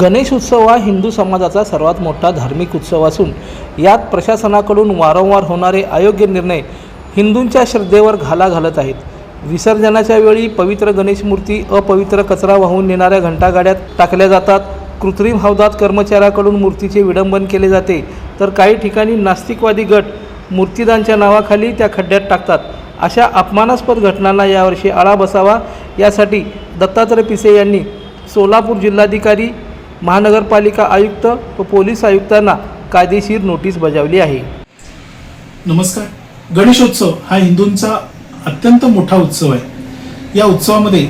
गणेश उत्सव हा हिंदू समाजाचा सर्वात मोठा धार्मिक उत्सव असून यात प्रशासनाकडून वारंवार होणारे अयोग्य निर्णय हिंदूंच्या श्रद्धेवर घाला घालत आहेत. विसर्जनाच्या वेळी पवित्र गणेश मूर्ती अपवित्र कचरा वाहून नेणाऱ्या घंटागाड्यात टाकल्या जातात. कृत्रिम हौदात कर्मचाऱ्याकडून मूर्तीचे विडंबन केले जाते तर काही ठिकाणी नास्तिकवादी गट मूर्तीदानच्या नावाखाली त्या खड्ड्यात टाकतात. अशा अपमानास्पद घटनांना यावर्षी आळा बसावा. यासाठी दत्तात्रय पिसे यांनी सोलापूर जिल्हाधिकारी महानगरपालिका आयुक्त व पोलीस आयुक्तांना कायदेशीर नोटीस बजावली आहे. नमस्कार. गणेशोत्सव हा हिंदूंचा अत्यंत मोठा उत्सव आहे. या उत्सवामध्ये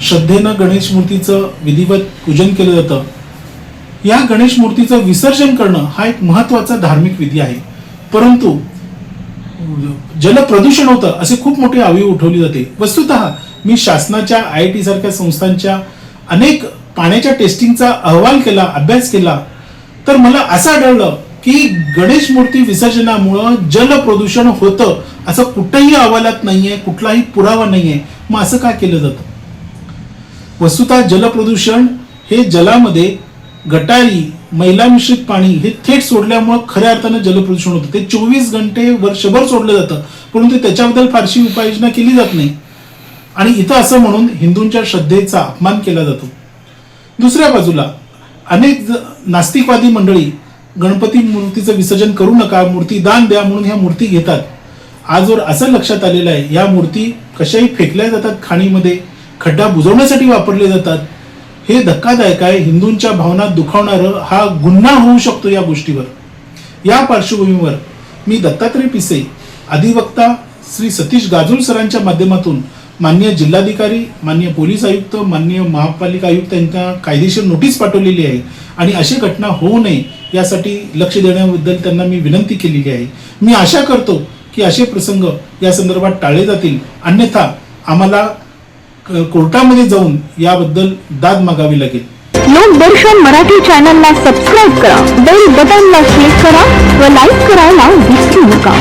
श्रद्धेनं गणेश मूर्तीचं विधिवत पूजन केलं जातं. या गणेश मूर्तीचं विसर्जन करणं हा एक महत्त्वाचा धार्मिक विधी आहे. परंतु जलप्रदूषण होतं असे खूप मोठे आवी उठवली जाते. वस्तुत मी शासनाच्या आय आय टी सारख्या संस्थांच्या अनेक पाण्याच्या टेस्टिंगचा अहवाल केला अभ्यास केला तर मला असं आढळलं की गणेश मूर्ती विसर्जनामुळं जल प्रदूषण होतं असं कुठंही अहवालात नाहीये कुठलाही पुरावा नाहीये. मग असं का केलं जातं? वस्तुतः जलप्रदूषण हे जलामध्ये गटारी मैला मिश्रित पाणी हे थेट सोडल्यामुळं खऱ्या अर्थानं जलप्रदूषण होतं. ते चोवीस घंटे वर्षभर सोडलं जातं. परंतु त्याच्याबद्दल फारशी उपाययोजना केली जात नाही. आणि इथं असं म्हणून हिंदूंच्या श्रद्धेचा अपमान केला जातो. दुसऱ्या बाजूला अनेक नास्तिकवादी मंडळी गणपती मूर्तीचं विसर्जन करू नका मूर्ती दान द्या म्हणून ह्या मूर्ती घेतात. आजवर असं लक्षात आलेलं आहे या मूर्ती कशाही फेकल्या जातात खाणीमध्ये खड्डा बुजवण्यासाठी वापरले जातात हे धक्कादायक आहे. हिंदूंच्या भावना दुखावणारं हा गुन्हा होऊ शकतो या गोष्टीवर. या पार्श्वभूमीवर मी दत्तात्रय पिसे अधिवक्ता श्री सतीश गाजूल सरांच्या माध्यमातून मान्य जिल्हाधिकारी मान्य पोलीस आयुक्त मान्य महापालिका आयुक्त यांना कायदेशीर नोटीस पाठवलेली आहे आणि अशी घटना होऊ नये यासाठी लक्ष देण्याबद्दल त्यांना मी विनंती केलेली आहे. मी आशा करतो की असे प्रसंग या संदर्भात टाळले जातील. अन्यथा आम्हाला कोर्टामध्ये जाऊन याबद्दल दाद मागावी लागेल. लोकदर्शन मराठी चॅनलला सबस्क्राईब करा. बेल बटनला क्लिक करा व लाईक करायला विसरू नका.